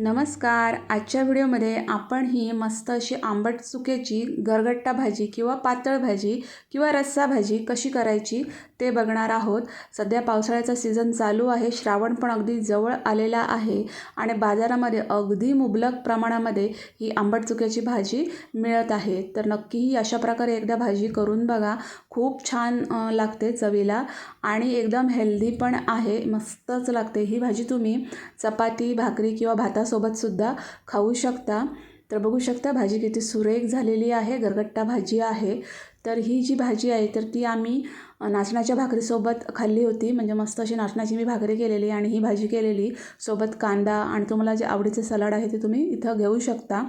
नमस्कार. आजच्या व्हिडिओमध्ये आपण ही मस्त अशी आंबट चुक्याची गरगट्टा भाजी किंवा पातळ भाजी किंवा रस्सा भाजी कशी करायची ते बघणार आहोत. सध्या पावसाळ्याचा सीझन चालू आहे. श्रावण पण अगदी जवळ आलेला आहे आणि बाजारामध्ये अगदी मुबलक प्रमाणामध्ये ही आंबट चुक्याची भाजी मिळत आहे. तर नक्की ही अशा प्रकारे एकदा भाजी करून बघा. खूप छान लागते चवीला आणि एकदम हेल्दी पण आहे. मस्तच लागते. ही भाजी तुम्ही चपाती भाकरी किंवा भातासोबतसुद्धा खाऊ शकता. तर बघू शकता भाजी किती सुरेख झालेली आहे. गरगट्टा भाजी आहे. तर ही जी भाजी आहे तर ती आम्ही नाचण्याच्या भाकरीसोबत खाल्ली होती. म्हणजे मस्त अशी नाचण्याची मी भाकरी केलेली आणि ही भाजी केलेली. सोबत कांदा आणि तुम्हाला जे आवडीचे सलाड आहे ते तुम्ही इथं घेऊ शकता.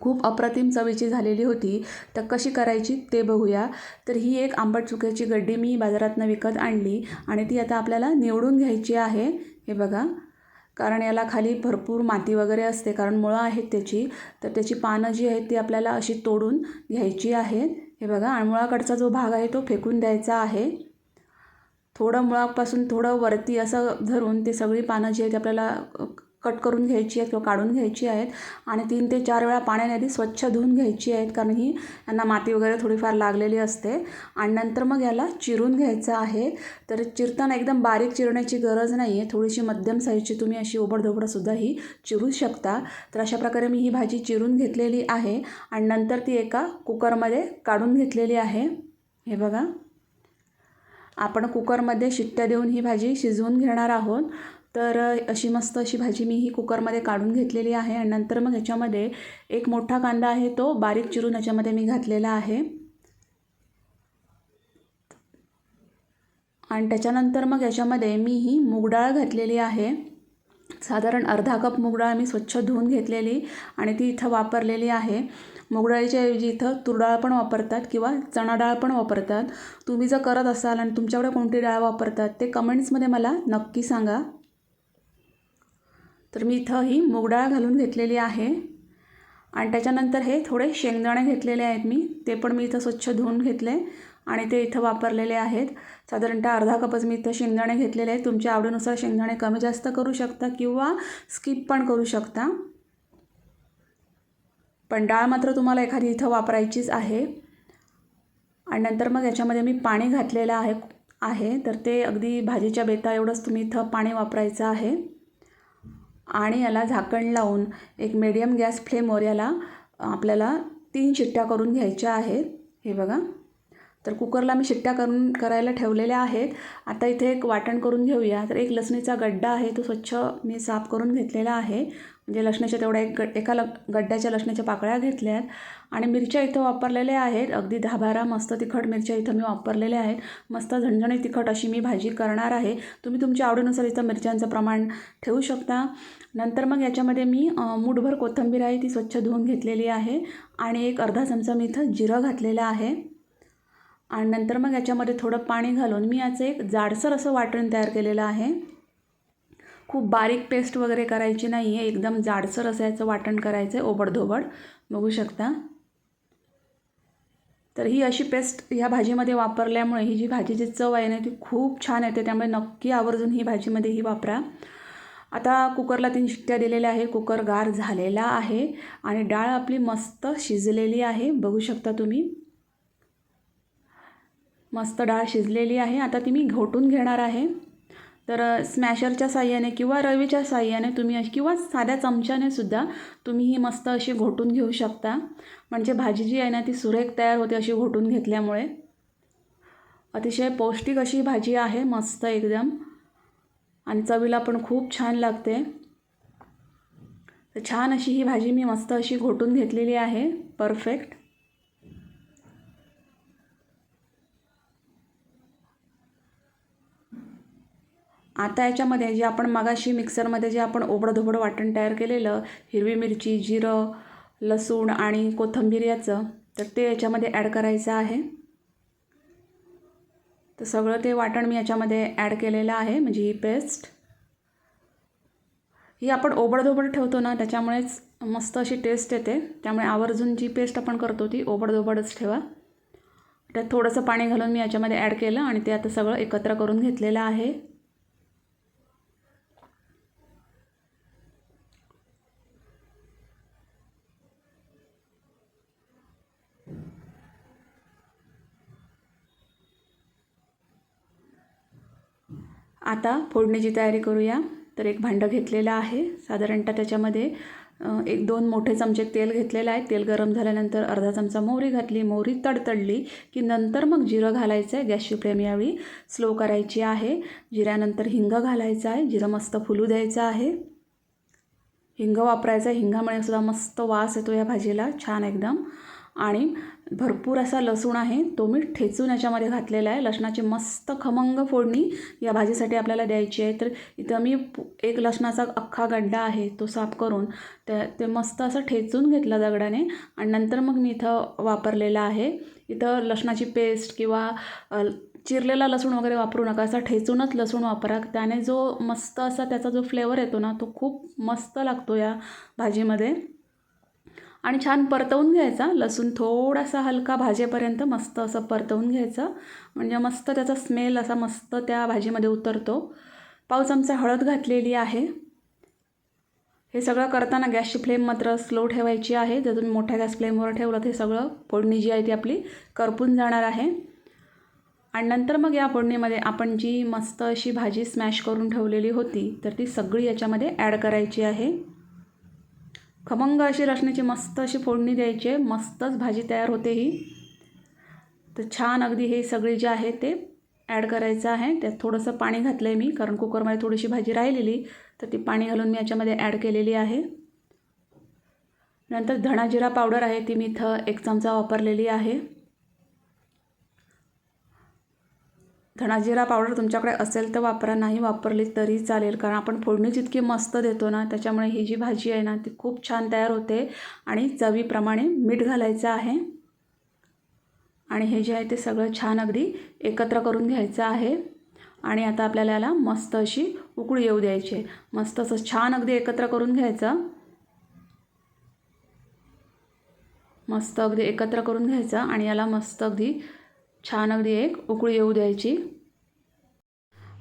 खूप अप्रतिम चवीची झालेली होती. तर कशी करायची ते बघूया. तर ही एक आंबट चुक्याची गड्डी मी बाजारातनं विकत आणली आणि ती आता आपल्याला निवडून घ्यायची आहे. हे बघा. कारण याला खाली भरपूर माती वगैरे असते. कारण मुळं आहेत त्याची. तर त्याची पानं जी आहेत ती आपल्याला अशी तोडून घ्यायची आहेत. हे बघा आणि मुळाकडचा जो भाग आहे तो फेकून द्यायचा आहे. थोडं मुळापासून थोडं वरती असं धरून ते सगळी पानं जी आहेत ती आपल्याला कट करून घ्यायची आहेत किंवा काढून घ्यायची आहेत. आणि तीन ते चार वेळा पाण्याने आधी स्वच्छ धुवून घ्यायची आहेत कारण ही यांना माती वगैरे थोडीफार लागलेली असते. आणि नंतर मग याला चिरून घ्यायचं आहे. तर चिरताना एकदम बारीक चिरण्याची गरज नाही आहे थोडीशी मध्यम साईजची तुम्ही अशी ओबडधोबडसुद्धा ही चिरू शकता. तर अशा प्रकारे मी ही भाजी चिरून घेतलेली आहे. आणि नंतर ती एका कुकरमध्ये काढून घेतलेली आहे. हे बघा. आपण कुकरमध्ये शिट्ट्या देऊन ही भाजी शिजवून घेणार आहोत. तर अशी मस्त अशी भाजी मी ही कुकरमध्ये काढून घेतलेली आहे आणि नंतर मग ह्याच्यामध्ये एक मोठा कांदा आहे तो बारीक चिरून ह्याच्यामध्ये मी घातलेला आहे. आणि त्याच्यानंतर मग याच्यामध्ये मी ही मूगडाळ घातलेली आहे. साधारण अर्धा कप मूगडाळ मी स्वच्छ धुवून घेतलेली आणि ती इथं वापरलेली आहे. मूगडाळीच्या ऐवजी इथं तुरडाळ पण वापरतात किंवा चणा डाळ पण वापरतात. तुम्ही जर करत असाल आणि तुमच्याकडे कोणती डाळ वापरतात ते कमेंट्समध्ये मला नक्की सांगा. तर मी इथं ही मूगडाळ घालून घेतलेली आहे. आणि त्याच्यानंतर हे थोडे शेंगदाणे घेतलेले आहेत मी. ते पण मी इथं स्वच्छ धुवून घेतले आणि ते इथं वापरलेले आहेत. साधारणतः अर्धा कपच मी इथं शेंगदाणे घेतलेले आहेत. तुमच्या आवडीनुसार शेंगदाणे कमी जास्त करू शकता किंवा स्किप पण करू शकता. पण डाळ मात्र तुम्हाला एखादी इथं वापरायचीच आहे. आणि नंतर मग याच्यामध्ये मी पाणी घातलेलं आहे आहे. तर ते अगदी भाजीच्या बेता एवढंच तुम्ही इथं पाणी वापरायचं आहे. आणि याला झाकण लावून एक मिडियम गॅस फ्लेमवर याला आपल्याला तीन शिट्ट्या करून घ्यायच्या आहेत. हे बघा. तर कुकरला मी शिट्ट्या करून करायला ठेवलेल्या आहेत. आता इथे एक वाटण करून घेऊया. तर एक लसणीचा गड्डा आहे तो स्वच्छ मी साफ करून घेतलेला आहे. म्हणजे लसणाच्या तेवढ्या एक गड एका ल गड्ड्याच्या लसणाच्या पाकळ्या घेतल्या आहेत आणि मिरच्या इथं वापरलेल्या आहेत. अगदी दहा बारा मस्त तिखट मिरच्या इथं मी वापरलेल्या आहेत. मस्त झणझणी तिखट अशी मी भाजी करणार आहे. तुम्ही तुमच्या आवडीनुसार इथं मिरच्यांचं प्रमाण ठेवू शकता. नंतर मग याच्यामध्ये मी मूठभर कोथिंबीर आहे ती स्वच्छ धुवून घेतलेली आहे. आणि एक अर्धा चमचा मी इथं जिरं घातलेलं आहे. आणि नंतर मग याच्यामध्ये थोडं पाणी घालून मी याचं एक जाडसर असं वाटण तयार केलेलं आहे. खूप बारीक पेस्ट वगैरे करायची नाही आहे एकदम जाडसर असं याचं वाटण करायचं आहे ओबडधोबड. बघू शकता. तर ही अशी पेस्ट ह्या भाजीमध्ये वापरल्यामुळे ही जी भाजीची चव आहे ना ती खूप छान येते. त्यामुळे नक्की आवर्जून ही भाजीमध्ये ही वापरा. आता कुकरला तीन शिट्ट्या दिलेल्या आहे. कुकर गार झालेला आहे आणि डाळ आपली मस्त शिजलेली आहे. बघू शकता तुम्ही. मस्त डाळ शिजलेली आहे. आता ती मी घोटून घेणार आहे. तर स्मॅशरच्या साह्याने किंवा रवीच्या साह्याने तुम्ही अशी किंवा साध्या चमच्याने सुद्धा तुम्ही ही मस्त अशी घोटून घेऊ शकता. म्हणजे भाजी जी आहे ना ती सुरेख तयार होते अशी घोटून घेतल्यामुळे. अतिशय पौष्टिक अशी भाजी आहे मस्त एकदम. आणि चवीला पण खूप छान लागते. तर छान अशी ही भाजी मी मस्त अशी घोटून घेतलेली आहे. परफेक्ट. आता याच्यामध्ये जे आपण मगाशी मिक्सरमध्ये जे आपण ओबडधोबड वाटण तयार केलेलं हिरवी मिरची जिरं लसूण आणि कोथिंबीर याचं तर ते याच्यामध्ये ॲड करायचं आहे. तर सगळं ते वाटण मी याच्यामध्ये ॲड केलेलं आहे म्हणजे ही पेस्ट ही आपण ओबडधोबड ठेवतो ना त्याच्यामुळेच मस्त अशी टेस्ट येते. त्यामुळे आवर्जून जी पेस्ट आपण करतो ती ओबडधोबडच ठेवा. त्यात थोडंसं पाणी घालून मी याच्यामध्ये ॲड केलं आणि ते आता सगळं एकत्र करून घेतलेलं आहे. आता फोडणीची तयारी करूया. तर एक भांडं घेतलेलं आहे. साधारणतः त्याच्यामध्ये एक दोन मोठे चमचे तेल घेतलेलं आहे. तेल गरम झाल्यानंतर अर्धा चमचा मोहरी घातली. मोहरी तडतडली की नंतर मग जिरं घालायचं आहे गॅसची फ्लेम यावेळी स्लो करायची आहे. जिऱ्यानंतर हिंग घालायचं आहे. जिरं मस्त फुलू द्यायचं आहे. हिंग वापरायचं आहे. हिंगामुळे सुद्धा मस्त वास येतो या भाजीला. छान एकदम. आणि भरपूर असा लसूण आहे तो मी ठेचून याच्यामध्ये घातलेला आहे. लसणाची मस्त खमंग फोडणी या भाजीसाठी आपल्याला द्यायची आहे. तर इथं मी एक लसणाचा अख्खा गड्डा आहे तो साफ करून त्या ते मस्त असं ठेचून घेतला दगडाने आणि नंतर मग मी इथं वापरलेलं आहे. इथं लसणाची पेस्ट किंवा चिरलेला लसूण वगैरे वापरू नका. असा ठेचूनच लसूण वापरा. त्याने जो मस्त असा त्याचा जो फ्लेवर येतो ना तो खूप मस्त लागतो या भाजीमध्ये. आणि छान परतवून घ्यायचा. लसूण थोडासा हलका भाजेपर्यंत मस्त असं परतवून घ्यायचं. म्हणजे मस्त त्याचा स्मेल असा मस्त त्या भाजीमध्ये उतरतो. पाव चमचा हळद घातलेली आहे. हे सगळं करताना गॅसची फ्लेम मात्र स्लो ठेवायची आहे. जर तुम्ही मोठ्या गॅस फ्लेमवर ठेवलं तर हे सगळं फोडणी जी आहे ती आपली करपून जाणार आहे. आणि नंतर मग या फोडणीमध्ये आपण जी मस्त अशी भाजी स्मॅश करून ठेवलेली होती तर ती सगळी याच्यामध्ये ॲड करायची आहे. खमंग अशी रचण्याची मस्त अशी फोडणी द्यायची आहे. मस्तच भाजी तयार होते ही. तर छान अगदी हे सगळे जे आहे ते ॲड करायचं आहे. त्यात थोडंसं पाणी घातलं आहे मी कारण कुकरमध्ये थोडीशी भाजी राहिलेली तर ती पाणी घालून मी याच्यामध्ये ॲड केलेली आहे. नंतर धणाजिरा पावडर आहे ती मी इथं एक चमचा वापरलेली आहे. धणाजिरा पावडर तुमच्याकडे असेल तर वापरा नाही वापरली तरी चालेल. कारण आपण फोडणी जितकी मस्त देतो ना त्याच्यामुळे ही जी भाजी आहे ना ती खूप छान तयार होते. आणि चवीप्रमाणे मीठ घालायचं आहे. आणि हे जे आहे ते सगळं छान अगदी एकत्र करून घ्यायचं आहे. आणि आता आपल्याला याला मस्त अशी उकळी येऊ द्यायची आहे. मस्त असं छान अगदी एकत्र करून घ्यायचं. मस्त अगदी एकत्र करून घ्यायचं. आणि याला मस्त अगदी छान अगदी एक उकळी येऊ द्यायची.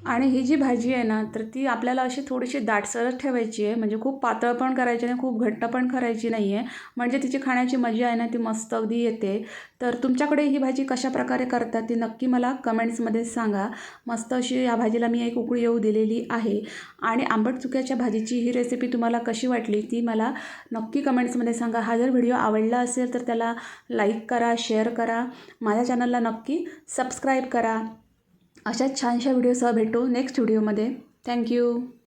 आणि ही जी भाजी आहे ना तर ती आपल्याला अशी थोडीशी दाटसरच ठेवायची आहे. म्हणजे खूप पातळ पण करायची नाही खूप घट्ट पण करायची नाही आहे म्हणजे तिची खाण्याची मजा आहे ना ती मस्त अगदी येते. तर तुमच्याकडे ही भाजी कशा प्रकारे करतात ती नक्की मला कमेंट्समध्ये सांगा. मस्त अशी या भाजीला मी एक उकळी येऊ दिलेली आहे. आणि आंबट चुक्याच्या भाजीची ही रेसिपी तुम्हाला कशी वाटली ती मला नक्की कमेंट्समध्ये सांगा. हा जर व्हिडिओ आवडला असेल तर त्याला लाईक करा शेअर करा. माझ्या चॅनलला नक्की सबस्क्राईब करा. अशाच छानशा व्हिडिओसह भेटू नेक्स्ट व्हिडिओमध्ये. थँक्यू